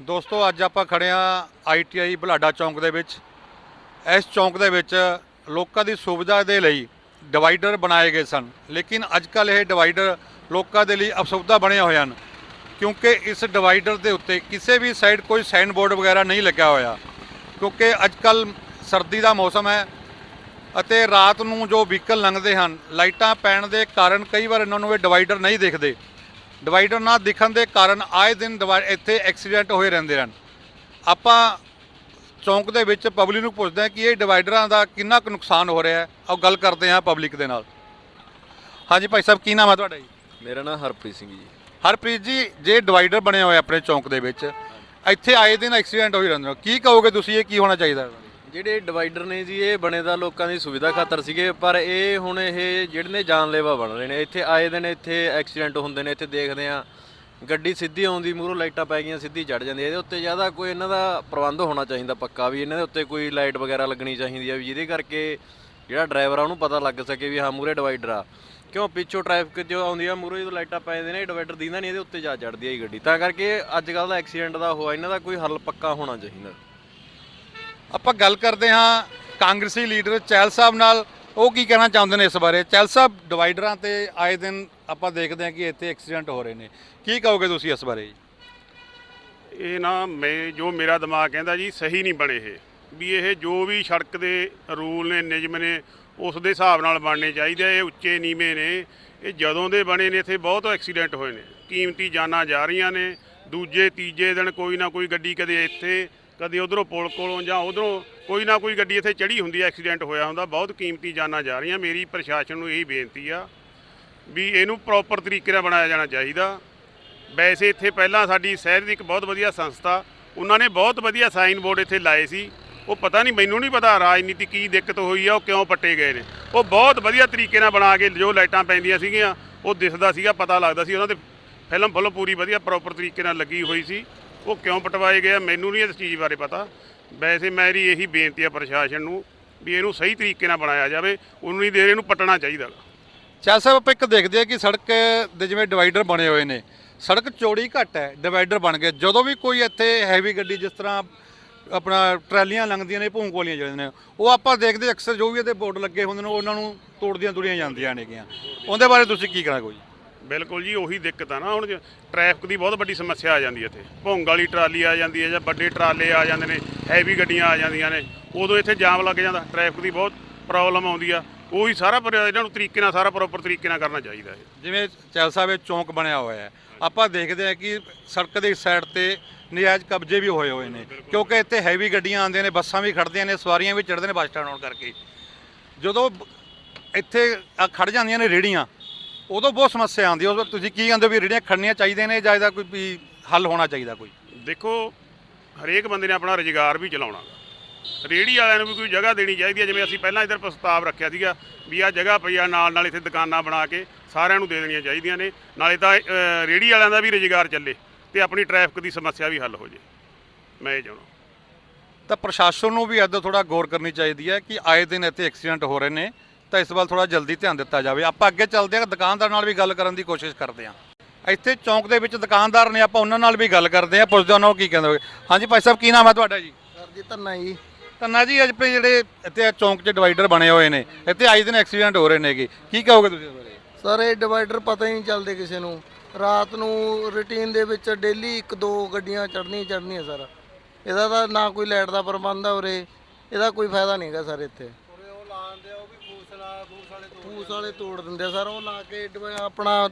ਦੋਸਤੋ, ਅੱਜ ਆਪਾਂ ਖੜੇ ਆ ਆਈਟੀਆਈ ਬੁਲਾਡਾ ਚੌਂਕ ਦੇ ਵਿੱਚ। ਇਸ ਚੌਂਕ ਦੇ ਵਿੱਚ ਲੋਕਾਂ ਦੀ ਸੁਵਿਧਾ ਦੇ ਲਈ ਡਿਵਾਈਡਰ ਬਣਾਏ ਗਏ ਸਨ। ਲੇਕਿਨ ਅੱਜ ਕੱਲ ਇਹ ਡਿਵਾਈਡਰ ਲੋਕਾਂ ਦੇ ਲਈ ਅਸੁਵਿਧਾ ਬਣੇ ਹੋਏ ਹਨ, ਕਿਉਂਕਿ ਇਸ ਡਿਵਾਈਡਰ ਦੇ ਉੱਤੇ ਕਿਸੇ ਵੀ ਸਾਈਡ ਕੋਈ ਸਾਈਨ ਬੋਰਡ ਵਗੈਰਾ ਨਹੀਂ ਲੱਗਿਆ ਹੋਇਆ। ਕਿਉਂਕਿ ਅੱਜ ਕੱਲ ਸਰਦੀ ਦਾ ਮੌਸਮ ਹੈ ਅਤੇ ਰਾਤ ਨੂੰ ਜੋ ਵਹੀਕਲ ਲੰਘਦੇ ਹਨ, ਲਾਈਟਾਂ ਪੈਣ ਦੇ ਕਾਰਨ ਕਈ ਵਾਰ ਇਹਨਾਂ ਨੂੰ ਇਹ ਡਿਵਾਈਡਰ ਨਹੀਂ ਦਿਖਦੇ। ਡਿਵਾਈਡਰ ਨਾ ਦਿਖਣ ਦੇ ਕਾਰਨ ਆਏ ਦਿਨ ਇੱਥੇ ਐਕਸੀਡੈਂਟ ਹੋਏ ਰਹਿੰਦੇ ਹਨ। ਆਪਾਂ ਚੌਂਕ ਦੇ ਵਿੱਚ ਪਬਲਿਕ ਨੂੰ ਪੁੱਛਦੇ ਹਾਂ ਕਿ ਇਹ ਡਿਵਾਈਡਰਾਂ ਦਾ ਕਿੰਨਾ ਕੁ ਨੁਕਸਾਨ ਹੋ ਰਿਹਾ ਹੈ। ਆਓ ਗੱਲ ਕਰਦੇ ਹਾਂ ਪਬਲਿਕ ਦੇ ਨਾਲ। ਹਾਂਜੀ ਭਾਈ ਸਾਹਿਬ ਕੀ ਨਾਮ ਹੈ ਤੁਹਾਡਾ ਜੀ? ਮੇਰਾ ਨਾਮ ਹਰਪ੍ਰੀਤ ਸਿੰਘ ਜੀ। ਹਰਪ੍ਰੀਤ ਜੀ ਜੇ ਡਿਵਾਈਡਰ ਬਣੇ ਹੋਏ ਆਪਣੇ ਚੌਂਕ ਦੇ ਵਿੱਚ ਇੱਥੇ ਆਏ ਦਿਨ ਐਕਸੀਡੈਂਟ ਹੋਈ ਰਹਿੰਦੇ ਹੋ। ਕੀ ਕਹੋਗੇ ਤੁਸੀਂ ਇਹ ਕੀ ਹੋਣਾ ਚਾਹੀਦਾ ਜਿਹੜੇ ਡਿਵਾਈਡਰ ਨੇ ਜੀ, ਇਹ ਬਣੇ ਦਾ ਲੋਕਾਂ ਦੀ ਸੁਵਿਧਾ ਖਾਤਰ ਸੀਗੇ, ਪਰ ਇਹ ਹੁਣ ਇਹ ਜਿਹੜੇ ਨੇ ਜਾਨਲੇਵਾ ਬਣ ਰਹੇ ਨੇ। ਇੱਥੇ ਆਏ ਦਿਨ ਇੱਥੇ ਐਕਸੀਡੈਂਟ ਹੁੰਦੇ ਨੇ, ਇੱਥੇ ਦੇਖਦੇ ਆ ਗੱਡੀ ਸਿੱਧੀ ਆਉਂਦੀ ਮੂਹਰੋਂ ਲਾਈਟਾਂ ਪੈ ਗਈਆਂ, ਸਿੱਧੀ ਚੜ ਜਾਂਦੀ ਹੈ ਇਹਦੇ ਉੱਤੇ ਜ਼ਿਆਦਾ ਕੋਈ ਇਹਨਾਂ ਦਾ ਪ੍ਰਬੰਧ ਹੋਣਾ ਚਾਹੀਦਾ ਪੱਕਾ, ਵੀ ਇਹਨਾਂ ਦੇ ਉੱਤੇ ਕੋਈ ਲਾਈਟ ਵਗੈਰਾ ਲੱਗਣੀ ਚਾਹੀਦੀ ਆ, ਵੀ ਜਿਹਦੇ ਕਰਕੇ ਜਿਹੜਾ ਡਰਾਈਵਰ ਆ, ਉਹਨੂੰ ਪਤਾ ਲੱਗ ਸਕੇ ਵੀ ਹਾਂ, ਮੂਹਰੇ ਡਿਵਾਈਡਰ ਆ। ਕਿਉਂ ਪਿੱਛੋਂ ਟ੍ਰੈਫਿਕ ਜੋ ਆਉਂਦੀ ਆ, ਮੂਹਰੇ ਜਦੋਂ ਲਾਈਟਾਂ ਪੈ ਜਾਂਦੀਆਂ ਨੇ ਡਿਵਾਈਡਰ ਦੀਂਦਾ ਨਹੀਂ, ਇਹਦੇ ਉੱਤੇ ਜਾ ਚੜਦੀ ਆ ਗੱਡੀ। ਤਾਂ ਕਰਕੇ ਅੱਜ ਕੱਲ ਦਾ ਐਕਸੀਡੈਂਟ ਦਾ ਹੋਇਆ, ਇਹਨਾਂ ਦਾ ਕੋਈ ਹੱਲ ਪੱਕਾ ਹੋਣਾ ਚਾਹੀਦਾ। ਆਪਾਂ ਗੱਲ ਕਰਦੇ ਹਾਂ ਕਾਂਗਰਸੀ ਲੀਡਰ ਚਹਿਲ ਸਾਹਿਬ ਨਾਲ। ਉਹ ਕੀ ਕਹਿਣਾ ਚਾਹੁੰਦੇ ਨੇ ਇਸ ਬਾਰੇ? ਚਹਿਲ ਸਾਹਿਬ, ਡਿਵਾਈਡਰਾਂ ਤੇ ਆਏ ਦਿਨ ਆਪਾਂ ਦੇਖਦੇ ਹਾਂ ਕਿ ਇੱਥੇ ਐਕਸੀਡੈਂਟ ਹੋ ਰਹੇ ਨੇ। ਕੀ ਕਹੋਗੇ ਤੁਸੀਂ ਇਸ ਬਾਰੇ? ਇਹ ਨਾ ਮੈਂ, ਜੋ ਮੇਰਾ ਦਿਮਾਗ ਕਹਿੰਦਾ ਜੀ, ਸਹੀ ਨਹੀਂ ਬਣੇ ਇਹ। ਵੀ ਇਹ ਜੋ ਵੀ ਸੜਕ ਦੇ ਰੂਲ ਨੇ, ਨਿਯਮ ਨੇ, ਉਸ ਦੇ ਹਿਸਾਬ ਨਾਲ ਬਣਨੇ ਚਾਹੀਦੇ ਇਹ ਉੱਚੇ ਨੀਵੇਂ ਨੇ। ਇਹ ਜਦੋਂ ਦੇ ਬਣੇ ਨੇ, ਇੱਥੇ ਬਹੁਤ ਐਕਸੀਡੈਂਟ ਹੋਏ ਨੇ। ਕੀਮਤੀ ਜਾਨਾਂ ਜਾ ਰਹੀਆਂ ਨੇ। ਦੂਜੇ, ਤੀਜੇ ਦਿਨ ਕੋਈ ਨਾ ਕੋਈ ਗੱਡੀ ਕਦੇ ਇੱਥੇ ਕਦੇ ਉਧਰੋਂ ਪੁਲ ਕੋਲੋਂ ਜਾਂ ਉਧਰੋਂ ਕੋਈ ਨਾ ਕੋਈ ਗੱਡੀ ਇੱਥੇ ਚੜੀ ਹੁੰਦੀ ਹੈ ਐਕਸੀਡੈਂਟ ਹੋਇਆ ਹੁੰਦਾ, ਬਹੁਤ ਕੀਮਤੀ ਜਾਨਾਂ ਜਾ ਰਹੀਆਂ। ਮੇਰੀ ਪ੍ਰਸ਼ਾਸਨ ਨੂੰ ਇਹੀ ਬੇਨਤੀ ਆ ਵੀ ਇਹਨੂੰ ਪ੍ਰੋਪਰ ਤਰੀਕੇ ਨਾਲ ਬਣਾਇਆ ਜਾਣਾ ਚਾਹੀਦਾ। ਵੈਸੇ ਇੱਥੇ ਪਹਿਲਾਂ ਸਾਡੀ ਸ਼ਹਿਰ ਦੀ ਇੱਕ ਬਹੁਤ ਵਧੀਆ ਸੰਸਥਾ, ਉਹਨਾਂ ਨੇ ਬਹੁਤ ਵਧੀਆ ਸਾਈਨ ਬੋਰਡ ਇੱਥੇ ਲਾਏ ਸੀ। ਉਹ ਪਤਾ ਨਹੀਂ, ਮੈਨੂੰ ਨਹੀਂ ਪਤਾ ਰਾਜਨੀਤੀ ਕੀ ਦਿੱਕਤ ਹੋਈ ਆ, ਉਹ ਕਿਉਂ ਪੱਟੇ ਗਏ ਨੇ। ਉਹ ਬਹੁਤ ਵਧੀਆ ਤਰੀਕੇ ਨਾਲ ਬਣਾ ਕੇ ਜੋ ਲਾਈਟਾਂ ਪੈਂਦੀਆਂ ਸੀਗੀਆਂ, ਉਹ ਦਿਸਦਾ ਸੀਗਾ, ਪਤਾ ਲੱਗਦਾ ਸੀ, ਉਹਨਾਂ ਦੇ ਫਿਲਮ ਫੁੱਲ ਪੂਰੀ ਵਧੀਆ ਪ੍ਰੋਪਰ ਤਰੀਕੇ ਨਾਲ ਲੱਗੀ ਹੋਈ ਸੀ। ਉਹ ਕਿਉਂ ਪਟਵਾਏ ਗਏ ਆ, ਮੈਨੂੰ ਨਹੀਂ ਇਸ ਚੀਜ਼ ਬਾਰੇ ਪਤਾ। ਵੈਸੇ ਮੇਰੀ ਇਹੀ ਬੇਨਤੀ ਆ ਪ੍ਰਸ਼ਾਸਨ ਨੂੰ ਵੀ ਇਹਨੂੰ ਸਹੀ ਤਰੀਕੇ ਨਾਲ ਬਣਾਇਆ ਜਾਵੇ ਉਨੀ ਦੇਰ ਇਹਨੂੰ ਪੱਟਣਾ ਚਾਹੀਦਾ। ਗਾ। ਚਹਿਲ ਸਾਹਿਬ ਆਪਾਂ ਇੱਕ ਦੇਖਦੇ ਹਾਂ ਕਿ ਸੜਕ ਦੇ ਜਿਵੇਂ ਡਿਵਾਈਡਰ ਬਣੇ ਹੋਏ ਨੇ ਸੜਕ ਚੌੜੀ ਘੱਟ ਹੈ ਡਿਵਾਈਡਰ ਬਣ ਗਏ। ਜਦੋਂ ਵੀ ਕੋਈ ਇੱਥੇ ਹੈਵੀ ਗੱਡੀ ਜਿਸ ਤਰ੍ਹਾਂ ਆਪਣਾ ਟਰਾਲੀਆਂ ਲੰਘਦੀਆਂ ਨੇ ਭੂੰਗ ਵਾਲੀਆਂ ਜਿਹੜੀਆਂ ਨੇ ਉਹ ਆਪਾਂ ਦੇਖਦੇ ਅਕਸਰ ਜੋ ਵੀ ਇਹਦੇ ਬੋਰਡ ਲੱਗੇ ਹੁੰਦੇ ਨੇ ਉਹਨਾਂ ਨੂੰ ਤੋੜਦੀਆਂ ਤੁਰੀਆਂ ਜਾਂਦੀਆਂ ਨੇਗੀਆਂ। ਉਹਦੇ ਬਾਰੇ ਤੁਸੀਂ ਕੀ ਕਹਿਣਾ ਕੋਈ? ਬਿਲਕੁਲ ਜੀ ਉਹੀ ਦਿੱਕਤ ਆ ਨਾ। ਹੁਣ ਟ੍ਰੈਫਿਕ ਦੀ ਬਹੁਤ ਵੱਡੀ ਸਮੱਸਿਆ ਆ ਜਾਂਦੀ ਹੈ ਇੱਥੇ। ਭੋਂਗ ਵਾਲੀ ਟਰਾਲੀ ਆ ਜਾਂਦੀ ਹੈ ਜਾਂ ਵੱਡੇ ਟਰਾਲੇ ਆ ਜਾਂਦੇ ਨੇ ਹੈਵੀ ਗੱਡੀਆਂ ਆ ਜਾਂਦੀਆਂ ਨੇ ਉਦੋਂ ਇੱਥੇ ਜਾਮ ਲੱਗ ਜਾਂਦਾ। ਟ੍ਰੈਫਿਕ ਦੀ ਬਹੁਤ ਪ੍ਰੋਬਲਮ ਆਉਂਦੀ ਆ। ਉਹੀ ਸਾਰਾ ਪਰ ਇਹਨਾਂ ਨੂੰ ਤਰੀਕੇ ਨਾਲ ਸਾਰਾ ਪ੍ਰੋਪਰ ਤਰੀਕੇ ਨਾਲ ਕਰਨਾ ਚਾਹੀਦਾ ਹੈ ਜਿਵੇਂ ਚੈਲ ਸਾਹਿਬ ਇਹ ਚੌਂਕ ਬਣਿਆ ਹੋਇਆ ਹੈ ਆਪਾਂ ਦੇਖਦੇ ਹਾਂ ਕਿ ਸੜਕ ਦੇ ਸਾਈਡ ਤੇ ਨਜਾਇਜ਼ ਕਬਜ਼ੇ ਵੀ ਹੋਏ ਹੋਏ ਨੇ। ਕਿਉਂਕਿ ਇੱਥੇ ਹੈਵੀ ਗੱਡੀਆਂ ਆਉਂਦੀਆਂ ਨੇ ਬੱਸਾਂ ਵੀ ਖੜਦੀਆਂ ਨੇ ਸਵਾਰੀਆਂ ਵੀ ਚੜ੍ਹਦੇ ਨੇ ਬੱਸ ਸਟੈਂਡ ਆਉਣ ਕਰਕੇ। ਜਦੋਂ ਇੱਥੇ ਆ ਖੜ ਜਾਂਦੀਆਂ ਨੇ ਰੇੜੀਆਂ ਉਦੋਂ ਬਹੁਤ ਸਮੱਸਿਆ ਆਉਂਦੀ ਹੈ। ਉਸ ਵਕਤ ਤੁਸੀਂ ਕੀ ਕਹਿੰਦੇ ਹੋ ਵੀ ਰੇੜੀਆਂ ਖੜਨੀਆਂ ਚਾਹੀਦੀਆਂ ਨੇ ਜਾਂ ਇਹਦਾ ਕੋਈ ਵੀ ਹੱਲ ਹੋਣਾ ਚਾਹੀਦਾ ਕੋਈ? ਦੇਖੋ ਹਰੇਕ ਬੰਦੇ ਨੇ ਆਪਣਾ ਰੁਜ਼ਗਾਰ ਵੀ ਚਲਾਉਣਾ ਗਾ। ਰੇਹੜੀ ਵਾਲਿਆਂ ਨੂੰ ਵੀ ਕੋਈ ਜਗ੍ਹਾ ਦੇਣੀ ਚਾਹੀਦੀ ਹੈ। ਜਿਵੇਂ ਅਸੀਂ ਪਹਿਲਾਂ ਇਧਰ ਪ੍ਰਸਤਾਵ ਰੱਖਿਆ ਸੀਗਾ ਵੀ ਆ ਜਗ੍ਹਾ ਪਈ ਆ ਨਾਲ ਨਾਲ ਇੱਥੇ ਦੁਕਾਨਾਂ ਬਣਾ ਕੇ ਸਾਰਿਆਂ ਨੂੰ ਦੇ ਦੇਣੀਆਂ ਚਾਹੀਦੀਆਂ ਨੇ। ਨਾਲੇ ਤਾਂ ਅ, ਰੇਹੜੀ ਵਾਲਿਆਂ ਦਾ ਵੀ ਰੁਜ਼ਗਾਰ ਚੱਲੇ ਤੇ ਆਪਣੀ ਟ੍ਰੈਫਿਕ ਦੀ ਸਮੱਸਿਆ ਵੀ ਹੱਲ ਹੋ ਜੇ। ਮੈਂ ਇਹ ਚਾਹੁੰਦਾ। ਤਾਂ ਪ੍ਰਸ਼ਾਸਨ ਨੂੰ ਵੀ ਇੱਦਾਂ ਥੋੜਾ ਗੌਰ ਕਰਨੀ ਚਾਹੀਦੀ ਹੈ ਕਿ ਆਏ ਦਿਨ ਇੱਥੇ ਐਕਸੀਡੈਂਟ ਹੋ ਰਹੇ ਨੇ। ਤਾਂ ਇਸ ਵੱਲ ਥੋੜਾ ਜਲਦੀ ਧਿਆਨ ਦਿੱਤਾ ਜਾਵੇ। ਆਪਾਂ ਅੱਗੇ ਚੱਲਦੇ ਹਾਂ ਦੁਕਾਨਦਾਰ ਨਾਲ ਵੀ ਗੱਲ ਕਰਨ ਦੀ ਕੋਸ਼ਿਸ਼ ਕਰਦੇ ਹਾਂ। ਇੱਥੇ ਚੌਂਕ ਦੇ ਵਿੱਚ ਦੁਕਾਨਦਾਰ ਨੇ ਆਪਾਂ ਉਹਨਾਂ ਨਾਲ ਵੀ ਗੱਲ ਕਰਦੇ ਹਾਂ ਪੁੱਛਦੇ ਉਹਨਾਂ ਨੂੰ ਕੀ ਕਹਿੰਦੇ ਹੋਏ। ਹਾਂਜੀ ਭਾਈ ਸਾਹਿਬ ਕੀ ਨਾਮ ਹੈ ਤੁਹਾਡਾ ਜੀ? ਸਰ ਜੀ ਧੰਨਾ ਜੀ। ਧੰਨਾ ਜੀ ਅੱਜ ਪੇ ਜਿਹੜੇ ਇੱਥੇ ਚੌਂਕ 'ਚ ਡਿਵਾਈਡਰ ਬਣੇ ਹੋਏ ਨੇ। ਇੱਥੇ ਆਏ ਦਿਨ ਐਕਸੀਡੈਂਟ ਹੋ ਰਹੇ ਨੇਗੇ। ਕੀ ਕਹੋਗੇ ਤੁਸੀਂ ਇਸ ਬਾਰੇ? ਸਰ ਇਹ ਡਿਵਾਈਡਰ ਪਤਾ ਹੀ ਨਹੀਂ ਚੱਲਦੇ ਕਿਸੇ ਨੂੰ। ਰਾਤ ਨੂੰ ਰੁਟੀਨ ਦੇ ਵਿੱਚ ਡੇਲੀ ਇੱਕ ਦੋ ਗੱਡੀਆਂ ਚੜ੍ਹਨੀਆਂ ਚੜ੍ਹਨੀਆਂ ਸਰ। ਇਹਦਾ ਤਾਂ ਨਾ ਕੋਈ ਲਾਈਟ ਦਾ ਪ੍ਰਬੰਧ ਆ ਉਰੇ। ਇਹਦਾ ਕੋਈ ਫਾਇਦਾ ਨਹੀਂਗਾ ਸਰ ਇੱਥੇ ਉਰੇ ਉਹ ਲਾਉਂਦੇ ਆ ਉਹ ਵੀ ਫੂਸ ਵਾਲਾ ਫੂਸ ਵਾਲੇ ਤੋੜ ਦਿੰਦੇ ਸਰ ਉਹ ਲਾ ਕੇ ਡਿਵਾ- ਆਪਣਾ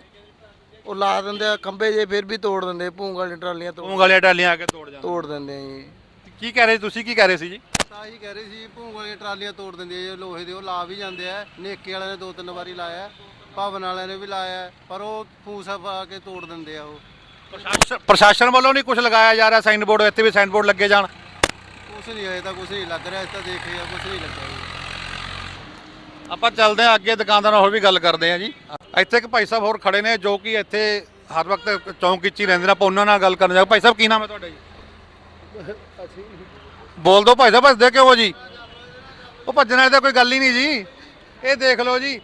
ਉਹ ਲਾ ਦਿੰਦੇ ਆ ਖੰਭੇ ਜੇ ਫਿਰ ਵੀ ਤੋੜ ਦਿੰਦੇ ਭੂੰਗ ਵਾਲੀ ਟਰਾਲੀਆਂ ਤੋੜ ਭੂੰਗ ਵਾਲੀਆਂ ਟਾਲੀਆਂ ਆ ਕੇ ਤੋੜ ਜਾਂਦੇ ਤੋੜ ਦਿੰਦੇ ਆ ਜੀ। ਕੀ ਕਹਿ ਰਹੇ ਤੁਸੀਂ ਕੀ ਕਹਿ ਰਹੇ ਸੀ ਜੀ? ਤਾਂ ਹੀ ਕਹਿ ਰਹੇ ਸੀ ਭੂੰਗ ਵਾਲੀਆਂ ਟਰਾਲੀਆਂ ਤੋੜ ਦਿੰਦੇ ਆ ਲੋਹੇ ਦੇ ਉਹ ਲਾ ਵੀ ਜਾਂਦੇ ਆ। ਨੇਕੇ ਵਾਲਿਆਂ ਨੇ ਦੋ ਤਿੰਨ ਵਾਰੀ ਲਾਇਆ ਭਵਨ ਵਾਲਿਆਂ ਨੇ ਵੀ ਲਾਇਆ ਪਰ ਉਹ ਫੂਸ ਪਾ ਕੇ ਤੋੜ ਦਿੰਦੇ ਆ ਉਹ। ਪ੍ਰਸ਼ਾਸਨ ਪ੍ਰਸ਼ਾਸਨ ਵੱਲੋਂ ਨਹੀਂ ਕੁਝ ਲਗਾਇਆ ਜਾ ਰਿਹਾ ਸਾਈਨ ਬੋਰਡ ਇੱਥੇ ਵੀ ਸਾਈਨ ਬੋਰਡ ਲੱਗੇ ਜਾਣ? ਕੁਛ ਨਹੀਂ ਹੋਇਆ ਤਾਂ ਕੁਛ ਨਹੀਂ ਲੱਗ ਰਿਹਾ ਇਸ ਤਾਂ ਦੇਖ ਰਿਹਾ ਕੁਛ ਨਹੀਂ ਲੱਗਾ ਜੀ। ਆਪਾਂ ਚੱਲਦੇ ਹਾਂ ਅੱਗੇ ਦੁਕਾਨਦਾਰਾਂ ਨਾਲ ਹੋਰ ਵੀ ਗੱਲ ਕਰਦੇ ਹਾਂ ਜੀ। ਇੱਥੇ ਇੱਕ ਭਾਈ ਸਾਹਿਬ ਹੋਰ ਖੜੇ ਨੇ ਜੋ ਕਿ ਇੱਥੇ ਹਰ ਵਕਤ ਚੌਂਕ ਵਿੱਚ ਹੀ ਰਹਿੰਦੇ ਨੇ। ਆਪਾਂ ਉਹਨਾਂ ਨਾਲ ਗੱਲ ਕਰਨ ਜਾ ਭਾਈ ਸਾਹਿਬ ਕੀ ਨਾਮ ਹੈ ਤੁਹਾਡਾ ਜੀ? ਬੋਲ ਦਿਓ ਭਾਈ ਸਾਹਿਬ ਭੱਜਦੇ ਕਿਉਂ ਜੀ? ਉਹ ਭੱਜਣ ਵਾਲੀ ਤਾਂ ਕੋਈ ਗੱਲ ਹੀ ਨਹੀਂ ਜੀ। ਇਹ ਦੇਖ ਲਓ ਜੀ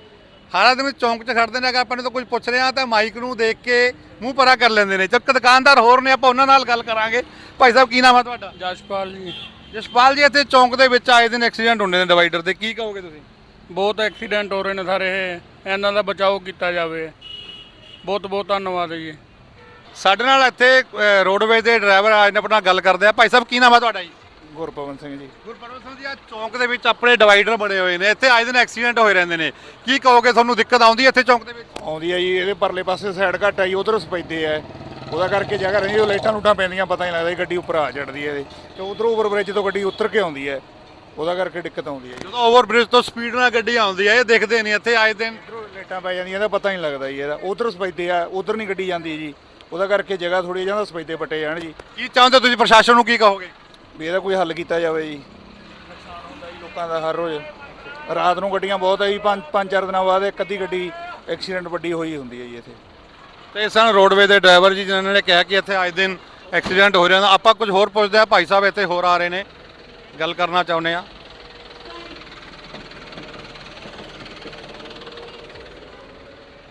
ਹਰ ਆਦਮੀ ਚੌਂਕ 'ਚ ਖੜਦੇ ਨੇ। ਅਗਰ ਆਪਾਂ ਨੇ ਤਾਂ ਕੁਝ ਪੁੱਛ ਰਿਹਾ ਤਾਂ ਮਾਈਕ ਨੂੰ ਦੇਖ ਕੇ ਮੂੰਹ ਪਰਾ ਕਰ ਲੈਂਦੇ ਨੇ। ਚੱਕ ਦੁਕਾਨਦਾਰ ਹੋਰ ਨੇ ਆਪਾਂ ਉਹਨਾਂ ਨਾਲ ਗੱਲ ਕਰਾਂਗੇ। ਭਾਈ ਸਾਹਿਬ ਕੀ ਨਾਮ ਹੈ ਤੁਹਾਡਾ? ਜਸ਼ਪਾਲ ਜੀ। ਜਸਪਾਲ ਜੀ ਇੱਥੇ ਚੌਂਕ ਦੇ ਵਿੱਚ ਆਏ ਦਿਨ ਐਕਸੀਡੈਂਟ ਹੁੰਦੇ ਨੇ ਡਿਵਾਈਡਰ ਤੇ ਕੀ ਕਹੋਗੇ ਤੁਸੀਂ? ਬਹੁਤ ਐਕਸੀਡੈਂਟ ਹੋ ਰਹੇ ਨੇ ਸਾਰੇ ਇਹ। ਇਹਨਾਂ ਦਾ ਬਚਾਓ ਕੀਤਾ ਜਾਵੇ। ਬਹੁਤ ਬਹੁਤ ਧੰਨਵਾਦ ਜੀ। ਸਾਡੇ ਨਾਲ ਇੱਥੇ ਰੋਡਵੇਜ਼ ਦੇ ਡਰਾਈਵਰ ਆਏ ਨੇ ਆਪਣਾ ਗੱਲ ਕਰਦੇ ਆ। ਭਾਈ ਸਾਹਿਬ ਕੀ ਨਾਮ ਹੈ ਤੁਹਾਡਾ ਜੀ? ਗੁਰਪਵਨ ਸਿੰਘ ਜੀ। ਗੁਰਪਰਵਤ ਸਿੰਘ ਜੀ ਆ ਚੌਂਕ ਦੇ ਵਿੱਚ ਆਪਣੇ ਡਿਵਾਈਡਰ ਬਣੇ ਹੋਏ ਨੇ। ਇੱਥੇ ਆਏ ਦਿਨ ਐਕਸੀਡੈਂਟ ਹੋਏ ਰਹਿੰਦੇ ਨੇ। ਕੀ ਕਹੋਗੇ ਤੁਹਾਨੂੰ ਦਿੱਕਤ ਆਉਂਦੀ ਹੈ ਇੱਥੇ ਚੌਂਕ ਦੇ ਵਿੱਚ? ਆਉਂਦੀ ਹੈ ਜੀ ਇਹਦੇ ਪਰਲੇ ਪਾਸੇ ਸਾਈਡ ਘੱਟ ਆਈ ਉਧਰ ਸਪੈਦੇ ਆ। ਉਹਦਾ ਕਰਕੇ ਜਗ੍ਹਾ ਰਹਿੰਦੀ ਉਹ ਲਾਈਟਾਂ ਲੂਟਾਂ ਪੈਂਦੀਆਂ ਪਤਾ ਨਹੀਂ ਲੱਗਦਾ ਜੀ ਗੱਡੀ ਉੱਪਰ ਆ ਚੜਦੀ ਹੈ ਤੇ ਉਧਰੋਂ ਓਵਰ ਬ੍ਰਿਜ ਤੋਂ ਗੱਡੀ ਉਤਰ ਕੇ ਆਉਂਦੀ ਹੈ। ਉਹਦਾ ਕਰਕੇ ਦਿੱਕਤ ਆਉਂਦੀ ਹੈ ਜੀ। ਜਦੋਂ ਓਵਰ ਬ੍ਰਿਜ ਤੋਂ ਸਪੀਡ ਨਾਲ ਗੱਡੀ ਆਉਂਦੀ ਹੈ ਇਹ ਦੇਖਦੇ ਨਹੀਂ ਇੱਥੇ ਆਏ ਦਿਨ ਲਾਈਟਾਂ ਪੈ ਜਾਂਦੀਆਂ ਇਹਦਾ ਪਤਾ ਨਹੀਂ ਲੱਗਦਾ ਜੀ ਇਹਦਾ। ਉਧਰ ਸਪੈਦੇ ਆ ਉਧਰ ਨਹੀਂ ਗੱਡੀ ਜਾਂਦੀ ਜੀ। ਉਹਦਾ ਕਰਕੇ ਜਗ੍ਹਾ ਥੋੜੀ ਜਾਂਦਾ ਸਪੈਦੇ ਪੱਟੇ ਜਾਣ ਜੀ। ਕੀ ਚਾਹੁੰਦੇ ਹੋ ਤੁਸੀਂ ਪ੍ਰਸ਼ਾਸਨ ਨੂੰ ਕੀ ਕਹੋਗੇ? ਵੀ ਇਹਦਾ ਕੋਈ ਹੱਲ ਕੀਤਾ ਜਾਵੇ ਜੀ। ਨੁਕਸਾਨ ਹੁੰਦਾ ਜੀ ਲੋਕਾਂ ਦਾ ਹਰ ਰੋਜ਼। ਰਾਤ ਨੂੰ ਗੱਡੀਆਂ ਬਹੁਤ ਆ ਜੀ ਪੰਜ ਪੰਜ ਚਾਰ ਦਿਨਾਂ ਬਾਅਦ ਇੱਕ ਅੱਧੀ ਗੱਡੀ ਐਕਸੀਡੈਂਟ ਵੱਡੀ ਹੋਈ ਹੁੰਦੀ ਹੈ ਜੀ ਇੱਥੇ। ਤੇ ਸਨ ਰੋਡਵੇ ਦੇ ਡਰਾਈਵਰ ਜੀ ਜਿਨ੍ਹਾਂ ਨੇ ਕਿਹਾ ਕਿ ਇੱਥੇ ਆਏ ਦਿਨ ਐਕਸੀਡੈਂਟ ਹੋ ਰਿਹਾ ਆਪਾਂ ਕੁਝ ਹੋਰ ਪੁੱਛਦੇ ਆ ਭਾਈ ਸਾਹਿਬ ਇੱਥੇ ਹੋਰ ਆ ਰਹੇ ਨੇ। ਗੱਲ ਕਰਨਾ ਚਾਹੁੰਦੇ ਆ।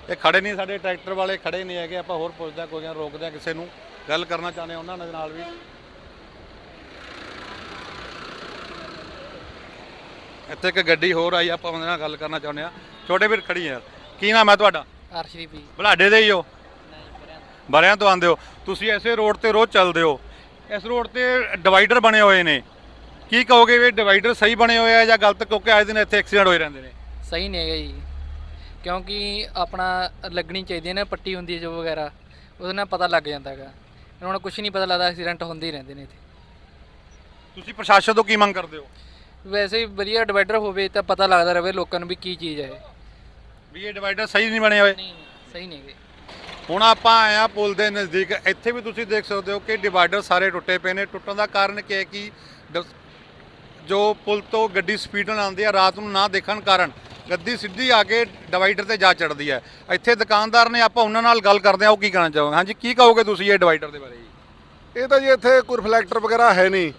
ਇਹ ਖੜੇ ਨਹੀਂ ਸਾਡੇ ਟਰੈਕਟਰ ਵਾਲੇ ਖੜੇ ਨਹੀਂ ਹੈਗੇ ਆਪਾਂ ਹੋਰ ਪੁੱਛਦੇ ਆ ਕੋਈ ਨਾ ਰੋਕਦੇ ਆ ਕਿਸੇ ਨੂੰ। ਗੱਲ ਕਰਨਾ ਚਾਹੁੰਦੇ ਆ ਉਹਨਾਂ ਦੇ ਨਾਲ ਵੀ। ਇੱਥੇ ਇੱਕ ਗੱਡੀ ਹੋਰ ਆਈ ਆਪਾਂ ਉਹਦੇ ਨਾਲ ਗੱਲ ਕਰਨਾ ਚਾਹੁੰਦੇ ਆ। ਛੋਟੇ ਵੀਰ ਖੜੀ ਆ ਕੀ ਨਾਮ ਹੈ ਤੁਹਾਡਾ? ਅਰਸ਼ਦੀਪ ਬਲਾਡੇ ਦੇ ਹੀ ਹੋ? ਬਰਿਆਂ ਤੋਂ ਆਉਂਦੇ ਹੋ। ਤੁਸੀਂ ਐਸੇ ਰੋਡ ਤੇ ਰੋਜ਼ ਚੱਲਦੇ ਹੋ। ਇਸ ਰੋਡ ਤੇ ਡਿਵਾਈਡਰ ਬਣੇ ਹੋਏ ਨੇ। ਕੀ ਕਹੋਗੇ ਵੀ ਡਿਵਾਈਡਰ ਸਹੀ ਬਣੇ ਹੋਏ ਆ ਜਾਂ ਗਲਤ? ਕਿਉਂਕਿ ਆਏ ਦਿਨ ਇੱਥੇ ਐਕਸੀਡੈਂਟ ਹੋਏ ਰਹਿੰਦੇ ਨੇ। ਸਹੀ ਨਹੀਂ ਹੈਗਾ ਜੀ। ਕਿਉਂਕਿ ਆਪਣਾ ਲੱਗਣੀ ਚਾਹੀਦੀ ਹੈ ਨਾ ਪੱਟੀ ਹੁੰਦੀ ਹੈ ਜੋ ਵਗੈਰਾ ਉਹਦੇ ਨਾਲ ਪਤਾ ਲੱਗ ਜਾਂਦਾ ਹੈਗਾ। ਹੁਣ ਕੁਝ ਨਹੀਂ ਪਤਾ ਲੱਗਦਾ ਐਕਸੀਡੈਂਟ ਹੁੰਦੇ ਹੀ ਰਹਿੰਦੇ ਨੇ ਇੱਥੇ। ਤੁਸੀਂ ਪ੍ਰਸ਼ਾਸਨ ਤੋਂ ਕੀ ਮੰਗ ਕਰਦੇ ਹੋ? ਵੈਸੇ ਹੀ ਵਧੀਆ ਡਿਵਾਈਡਰ ਹੋਵੇ ਤਾਂ ਪਤਾ ਲੱਗਦਾ ਰਹੇ ਲੋਕਾਂ ਨੂੰ ਵੀ ਕੀ ਚੀਜ਼ ਹੈ ਇਹ। ਵੀ ਇਹ ਡਿਵਾਈਡਰ ਸਹੀ ਨਹੀਂ ਬਣੇ ਹੋਏ? ਨਹੀਂ ਸਹੀ ਨਹੀਂ ਹੈਗੇ। ਹੁਣ ਆਪਾਂ ਆਏ ਆ ਪੁਲ ਦੇ ਨਜ਼ਦੀਕ। ਇੱਥੇ ਵੀ ਤੁਸੀਂ ਦੇਖ ਸਕਦੇ ਹੋ ਕਿ ਡਿਵਾਈਡਰ ਸਾਰੇ ਟੁੱਟੇ ਪਏ ਨੇ। ਟੁੱਟਣ ਦਾ ਕਾਰਨ ਕੀ ਹੈ ਕਿ ਡ- ਜੋ ਪੁਲ ਤੋਂ ਗੱਡੀ ਸਪੀਡ ਨਾਲ ਆਉਂਦੀ ਹੈ ਰਾਤ ਨੂੰ ਨਾ ਦੇਖਣ ਕਾਰਨ ਗੱਡੀ ਸਿੱਧੀ ਆ ਕੇ ਡਿਵਾਈਡਰ ਤੇ ਜਾ ਚੜਦੀ ਹੈ ਇੱਥੇ ਦੁਕਾਨਦਾਰ ਨੇ ਆਪਾਂ ਉਹਨਾਂ ਨਾਲ ਗੱਲ ਕਰਦੇ ਆ ਉਹ ਕੀ ਕਹਿਣਾ ਚਾਹੋਗੇ? ਹਾਂਜੀ ਕੀ ਕਹੋਗੇ ਤੁਸੀਂ ਇਹ ਡਿਵਾਈਡਰ ਦੇ ਬਾਰੇ ਜੀ? ਇਹ ਤਾਂ ਜੀ ਇੱਥੇ ਕੋਈ ਰਿਫਲੈਕਟਰ ਵਗੈਰਾ ਹੈ ਨਹੀਂ।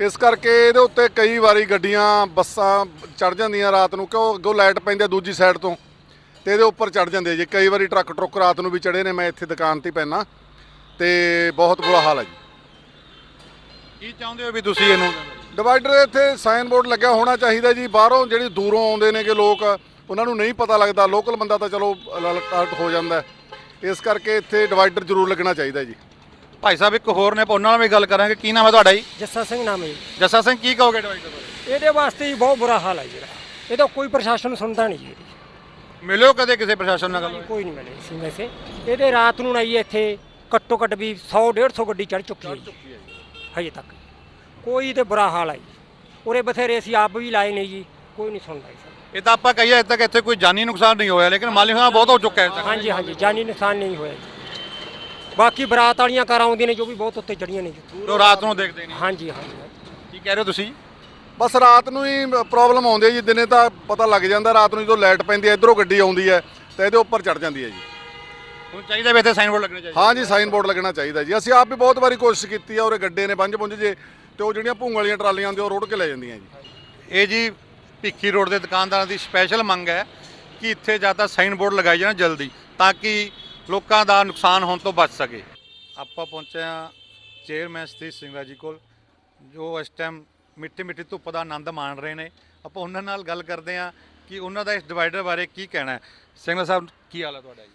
ਇਸ ਕਰਕੇ ਇਹਦੇ ਉੱਤੇ ਕਈ ਵਾਰੀ ਗੱਡੀਆਂ ਬੱਸਾਂ ਚੜ ਜਾਂਦੀਆਂ ਰਾਤ ਨੂੰ ਕਿਉਂ? ਅੱਗੋਂ ਲਾਈਟ ਪੈਂਦੀ ਦੂਜੀ ਸਾਈਡ ਤੋਂ ਤੇ ਇਹਦੇ ਉੱਪਰ ਚੜ ਜਾਂਦੇ ਜੀ। ਕਈ ਵਾਰੀ ਟਰੱਕ ਟਰੁੱਕ ਰਾਤ ਨੂੰ ਵੀ ਚੜੇ ਨੇ ਮੈਂ ਇੱਥੇ ਦੁਕਾਨ ਤੇ ਪੈਣਾ ਤੇ ਬਹੁਤ ਬੁਰਾ ਹਾਲ ਹੈ ਜੀ। ਕੀ ਚਾਹੁੰਦੇ ਹੋ ਵੀ ਤੁਸੀਂ ਇਹਨੂੰ? ਡਿਵਾਈਡਰ ਇੱਥੇ ਸਾਈਨ ਬੋਰਡ ਲੱਗਿਆ ਹੋਣਾ ਚਾਹੀਦਾ ਜੀ। ਬਾਹਰੋਂ ਜਿਹੜੀ ਦੂਰੋਂ ਆਉਂਦੇ ਨੇਗੇ ਲੋਕ ਉਹਨਾਂ ਨੂੰ ਨਹੀਂ ਪਤਾ ਲੱਗਦਾ। ਲੋਕਲ ਬੰਦਾ ਤਾਂ ਚਲੋ ਅਲਰਟ ਹੋ ਜਾਂਦਾ। ਇਸ ਕਰਕੇ ਇੱਥੇ ਡਿਵਾਈਡਰ ਜ਼ਰੂਰ ਲੱਗਣਾ ਚਾਹੀਦਾ ਜੀ। ਭਾਈ ਸਾਹਿਬ ਇੱਕ ਹੋਰ ਨੇ ਆਪਾਂ ਉਹਨਾਂ ਨਾਲ ਵੀ ਗੱਲ ਕਰਾਂਗੇ। ਕੀ ਨਾਮ ਹੈ ਤੁਹਾਡਾ ਜੀ? ਜੱਸਾ ਸਿੰਘ ਨਾਮ ਹੈ ਜੀ। ਜੱਸਾ ਸਿੰਘ ਕੀ ਕਹੋਗੇ ਡਿਵਾਈਡਰ ਬਾਰੇ? ਇਹਦੇ ਵਾਸਤੇ ਹੀ ਬਹੁਤ ਬੁਰਾ ਹਾਲ ਹੈ ਜਿਹੜਾ ਇਹਦਾ। ਕੋਈ ਪ੍ਰਸ਼ਾਸਨ ਸੁਣਦਾ ਨਹੀਂ ਜੀ। ਮਿਲਿਓ ਕਦੇ ਕਿਸੇ ਪ੍ਰਸ਼ਾਸਨ ਨਾਲ ਗੱਲ? ਕੋਈ ਨਹੀਂ ਮਿਲੇ ਸੀ। ਵੈਸੇ ਇਹਦੇ ਰਾਤ ਨੂੰ ਆਈ ਇੱਥੇ ਘੱਟੋ ਘੱਟ ਵੀ 100 150 ਗੱਡੀ ਚੜ ਚੁੱਕੀ ਹੈ ਜੀ। ਹਜੇ ਤੱਕ। ਕੋਈ ਤੇ ਬੁਰਾ ਹਾਲ ਹੈ ਜੀ। ਉਰੇ ਬਥੇਰੇ ਅਸੀਂ ਆਪ ਵੀ ਲਾਏ ਨੇ ਜੀ ਕੋਈ ਨਹੀਂ ਸੁਣਦਾ ਜੀ। ਸਾਡਾ। ਇਹ ਤਾਂ ਆਪਾਂ ਕਹੀਏ ਅੱਜ ਤੱਕ ਇੱਥੇ ਕੋਈ ਜਾਨੀ ਨੁਕਸਾਨ ਨਹੀਂ ਹੋਇਆ ਲੇਕਿਨ ਮਾਲੀ ਨੁਕਸਾਨ ਬਹੁਤ ਹੋ ਚੁੱਕਾ ਹੈ। ਹਾਂਜੀ ਹਾਂਜੀ ਜਾਨੀ ਨੁਕਸਾਨ ਨਹੀਂ ਹੋਇਆ ਜੀ। ਬਾਕੀ ਬਰਾਤ ਵਾਲੀਆਂ ਕਾਰਾਂ ਆਉਂਦੀਆਂ ਨੇ ਜੋ ਵੀ ਬਹੁਤ ਉੱਤੇ ਚੜੀਆਂ ਨੇ ਜੀ। ਜੋ ਰਾਤ ਨੂੰ ਦੇਖਦੇ ਨੇ। ਹਾਂਜੀ ਹਾਂਜੀ। ਕੀ ਕਹਿ ਰਹੇ ਹੋ ਤੁਸੀਂ? ਬਸ ਰਾਤ ਨੂੰ ਹੀ ਪ੍ਰੋਬਲਮ ਆਉਂਦੀ ਹੈ ਜੀ ਦਿਨੇ ਤਾਂ ਪਤਾ ਲੱਗ ਜਾਂਦਾ ਰਾਤ ਨੂੰ ਜਦੋਂ ਲਾਈਟ ਪੈਂਦੀ ਹੈ ਇਧਰੋਂ ਗੱਡੀ ਆਉਂਦੀ ਹੈ ਤਾਂ ਇਹਦੇ ਉੱਪਰ ਚੜ ਜਾਂਦੀ ਹੈ ਜੀ। ਹੁਣ ਚਾਹੀਦਾ ਵੀ ਇੱਥੇ ਸਾਈਨ ਬੋਰਡ ਲੱਗਣੇ ਚਾਹੀਦੇ। ਹਾਂ ਜੀ ਸਾਈਨ ਬੋਰਡ ਲੱਗਣਾ ਚਾਹੀਦਾ ਜੀ। ਅਸੀਂ ਆਪ ਵੀ ਬਹੁਤ ਵਾਰੀ ਕੋਸ਼ਿਸ਼ ਕੀਤੀ ਆ ਔਰ ਗੱਡੇ ਨੇ ਪੰਜ ਪੁੰਜ ਜੇ ਤੇ ਉਹ ਜਿਹੜੀਆਂ ਭੂੰਗ ਵਾਲੀਆਂ ਟਰਾਲੀਆਂ ਆਉਂਦੀਆਂ ਉਹ ਰੋੜ ਕੇ ਲੈ ਜਾਂਦੀਆਂ ਜੀ। ਇਹ ਜੀ ਭਿੱਖੀ ਰੋਡ ਦੇ ਦੁਕਾਨਦਾਰਾਂ ਦੀ ਸਪੈਸ਼ਲ ਮੰਗ ਹੈ ਕਿ ਇੱਥੇ ਜਾਂ ਤਾਂ ਸਾਈਨ ਬੋਰਡ ਲਗਾਈ ਜਾਣ ਜਲਦੀ ਤਾਂ ਕਿ ਲੋਕਾਂ ਦਾ ਨੁਕਸਾਨ ਹੋਣ ਤੋਂ ਬਚ ਸਕੇ। ਆਪਾਂ ਪਹੁੰਚੇ ਹਾਂ ਚੇਅਰਮੈਨ ਸਤੀਸ਼ ਸਿੰਘਲਾ ਜੀ ਕੋਲ ਜੋ ਇਸ ਟਾਈਮ ਮਿੱਟੀ ਮਿੱਟੀ ਧੁੱਪ ਦਾ ਆਨੰਦ ਮਾਣ ਰਹੇ ਨੇ। ਆਪਾਂ ਉਹਨਾਂ ਨਾਲ ਗੱਲ ਕਰਦੇ ਹਾਂ ਕਿ ਉਹਨਾਂ ਦਾ ਇਸ ਡਿਵਾਈਡਰ ਬਾਰੇ ਕੀ ਕਹਿਣਾ ਹੈ। ਸਿੰਘਲਾ ਸਾਹਿਬ ਕੀ ਹਾਲ ਹੈ ਤੁਹਾਡਾ ਜੀ?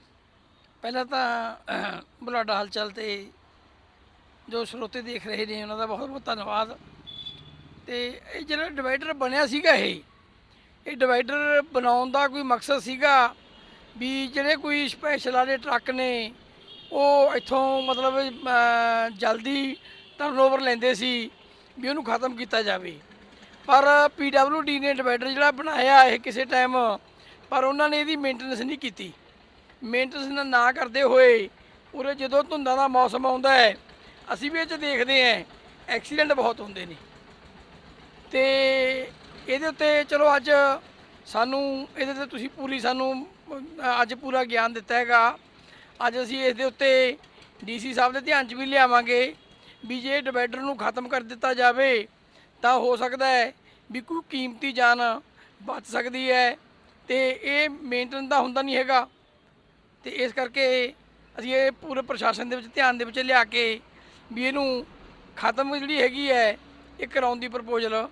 ਪਹਿਲਾਂ ਤਾਂ ਬੁਲਾਡਾ ਹਲਚਲ ਤੇ ਜੋ ਸਰੋਤੇ ਦੇਖ ਰਹੇ ਨੇ ਉਹਨਾਂ ਦਾ ਬਹੁਤ ਬਹੁਤ ਧੰਨਵਾਦ। ਤੇ ਇਹ ਜਿਹੜਾ ਡਿਵਾਈਡਰ ਬਣਿਆ ਸੀਗਾ ਇਹ ਇਹ ਡਿਵਾਈਡਰ ਬਣਾਉਣ ਦਾ ਕੋਈ ਮਕਸਦ ਸੀਗਾ ਵੀ ਜਿਹੜੇ ਕੋਈ ਸਪੈਸ਼ਲ ਵਾਲੇ ਟਰੱਕ ਨੇ ਉਹ ਇੱਥੋਂ ਮਤਲਬ ਅਮ, ਜਲਦੀ ਟਰਨਓਵਰ ਲੈਂਦੇ ਸੀ ਵੀ ਉਹਨੂੰ ਖਤਮ ਕੀਤਾ ਜਾਵੇ। ਪਰ ਡੀ ਨੇ ਡਿਵਾਈਡਰ ਜਿਹੜਾ ਬਣਾਇਆ ਇਹ ਕਿਸੇ ਟਾਈਮ ਪਰ ਉਹਨਾਂ ਨੇ ਇਹਦੀ ਮੇਨਟੇਨੈਂਸ ਨਹੀਂ ਕੀਤੀ। ਮੇਨਟੇਨੈਂਸ ਨਾ ਕਰਦੇ ਹੋਏ ਉਰੇ ਜਦੋਂ ਧੁੰਦਾਂ ਦਾ ਮੌਸਮ ਆਉਂਦਾ ਹੈ ਅਸੀਂ ਵੀ ਇਹ 'ਚ ਦੇਖਦੇ ਹਾਂ, ਐਕਸੀਡੈਂਟ ਬਹੁਤ ਹੁੰਦੇ ਨੇ। ਤੇ ਇਹਦੇ ਉੱਤੇ ਚਲੋ ਅੱਜ ਸਾਨੂੰ, ਇਹਦੇ ਤੇ ਤੁਸੀਂ ਪੂਰੀ ਸਾਨੂੰ ਅੱਜ ਪੂਰਾ ਗਿਆਨ ਦਿੱਤਾ ਹੈਗਾ। ਅੱਜ ਅਸੀਂ ਇਸ ਦੇ ਉੱਤੇ ਡੀਸੀ ਸਾਹਿਬ ਦੇ ਧਿਆਨ 'ਚ ਵੀ ਲਿਆਵਾਂਗੇ ਵੀ ਜੇ ਡਿਵਾਈਡਰ ਨੂੰ ਖਤਮ ਕਰ ਦਿੱਤਾ ਜਾਵੇ, ਤਾਂ ਹੋ ਸਕਦਾ ਹੈ ਵੀ ਕੋਈ ਕੀਮਤੀ ਜਾਨ ਬਚ ਸਕਦੀ ਹੈ। ਤੇ ਇਹ ਮੇਨਟੇਨ ਦਾ ਹੁੰਦਾ ਨਹੀਂ ਹੈਗਾ। ਤੇ ਇਸ ਕਰਕੇ ਅਸੀਂ ਇਹ ਪੂਰੇ ਪ੍ਰਸ਼ਾਸਨ ਦੇ ਵਿੱਚ ਧਿਆਨ ਦੇ ਵਿੱਚ ਲਿਆ ਕੇ ਵੀ ਇਹਨੂੰ ਖਤਮ ਜਿਹੜੀ ਹੈਗੀ ਹੈ ਇਹ ਕਰਾਉਣ ਦੀ ਪ੍ਰਪੋਜ਼ਲ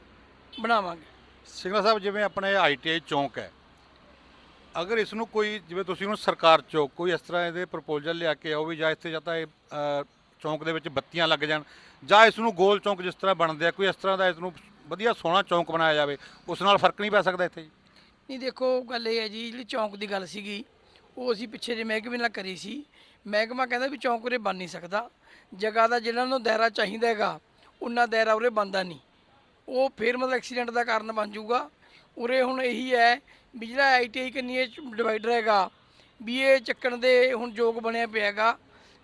ਬਣਾਵਾਂਗੇ। ਸਿੰਗਲਾ ਸਾਹਿਬ ਜਿਵੇਂ ਆਪਣੇ ਆਈਟੀਆਈ ਚੌਂਕ ਹੈ ਅਗਰ ਇਸ ਨੂੰ ਕੋਈ ਜਿਵੇਂ ਤੁਸੀਂ ਹੁਣ ਸਰਕਾਰ ਚੌਂਕ ਕੋਈ ਇਸ ਤਰ੍ਹਾਂ ਇਹਦੇ ਪ੍ਰਪੋਜ਼ਲ ਲਿਆ ਕੇ ਆਓ ਵੀ ਜਾਂ ਇੱਥੇ ਜਾਂ ਤਾਂ ਇਹ ਚੌਂਕ ਦੇ ਵਿੱਚ ਬੱਤੀਆਂ ਲੱਗ ਜਾਣ ਜਾਂ ਇਸ ਨੂੰ ਗੋਲ ਚੌਂਕ ਜਿਸ ਤਰ੍ਹਾਂ ਬਣਦੇ ਆ ਕੋਈ ਇਸ ਤਰ੍ਹਾਂ ਦਾ ਇਸ ਨੂੰ ਵਧੀਆ ਸੋਹਣਾ ਚੌਂਕ ਬਣਾਇਆ ਜਾਵੇ ਉਸ ਨਾਲ ਫ਼ਰਕ ਨਹੀਂ ਪੈ ਸਕਦਾ ਇੱਥੇ ਜੀ? ਨਹੀਂ ਦੇਖੋ ਗੱਲ ਇਹ ਹੈ ਜੀ ਜਿਹੜੀ ਚੌਂਕ ਦੀ ਗੱਲ ਸੀਗੀ ਉਹ ਅਸੀਂ ਪਿੱਛੇ ਜੇ ਮਹਿਕਮੇ ਨਾਲ ਕਰੀ ਸੀ। ਮਹਿਕਮਾ ਕਹਿੰਦਾ ਵੀ ਚੌਂਕ ਉਰੇ ਬਣ ਨਹੀਂ ਸਕਦਾ। ਜਗ੍ਹਾ ਦਾ ਜਿਹਨਾਂ ਨੂੰ ਦਾਇਰਾ ਚਾਹੀਦਾ ਹੈਗਾ, ਉਹਨਾਂ ਦਾਇਰਾ ਉਰੇ ਬਣਦਾ ਨਹੀਂ। ਉਹ ਫਿਰ ਮਤਲਬ ਐਕਸੀਡੈਂਟ ਦਾ ਕਾਰਨ ਬਣ ਜਾਊਗਾ। ਉਰੇ ਹੁਣ ਇਹੀ ਹੈ ਵੀ ਜਿਹੜਾ ਆਈਟੀਆਈ ਕੰਨੀ ਇਹ ਡਿਵਾਈਡਰ ਹੈਗਾ, ਵੀ ਇਹ ਚੱਕਣ ਦੇ ਹੁਣ ਯੋਗ ਬਣਿਆ ਪਿਆ ਹੈਗਾ,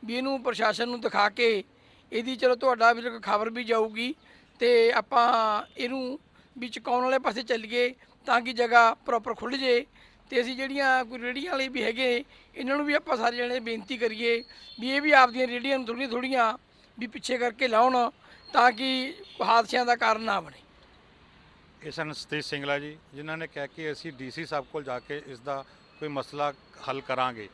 ਵੀ ਇਹਨੂੰ ਪ੍ਰਸ਼ਾਸਨ ਨੂੰ ਦਿਖਾ ਕੇ ਇਹਦੀ ਚਲੋ ਤੁਹਾਡਾ ਵੀ ਖਬਰ ਵੀ ਜਾਊਗੀ ਤੇ ਆਪਾਂ ਇਹਨੂੰ ਵੀ ਚੁਕਾਉਣ ਵਾਲੇ ਪਾਸੇ ਚੱਲੀਏ ਤਾਂ ਕਿ ਜਗ੍ਹਾ ਪ੍ਰੋਪਰ ਖੁੱਲ੍ਹ ਜੇ। ਤੇ ਅਸੀਂ ਜਿਹੜੀਆਂ ਕੋਈ ਰੇਹੜੀਆਂ ਵਾਲੇ ਵੀ ਹੈਗੇ, ਇਹਨਾਂ ਨੂੰ ਵੀ ਆਪਾਂ ਸਾਰੇ ਜਣੇ ਬੇਨਤੀ ਕਰੀਏ ਵੀ ਇਹ ਵੀ ਆਪਦੀਆਂ ਰੇਹੜੀਆਂ ਨੂੰ ਥੋੜ੍ਹੀਆਂ ਥੋੜ੍ਹੀਆਂ ਵੀ ਪਿੱਛੇ ਕਰਕੇ ਲਾਉਣ ਤਾਂ ਕਿ ਹਾਦਸਿਆਂ ਦਾ ਕਾਰਨ ਨਾ ਬਣੇ। ਇਹ ਸਨ ਸਤੀਸ਼ ਸਿੰਗਲਾ ਜੀ, ਜਿਨ੍ਹਾਂ ਨੇ ਕਿਹਾ ਕਿ ਅਸੀਂ ਡੀਸੀ ਸਾਹਿਬ ਕੋਲ ਜਾ ਕੇ ਇਸ ਦਾ ਕੋਈ ਮਸਲਾ ਹੱਲ ਕਰਾਂਗੇ।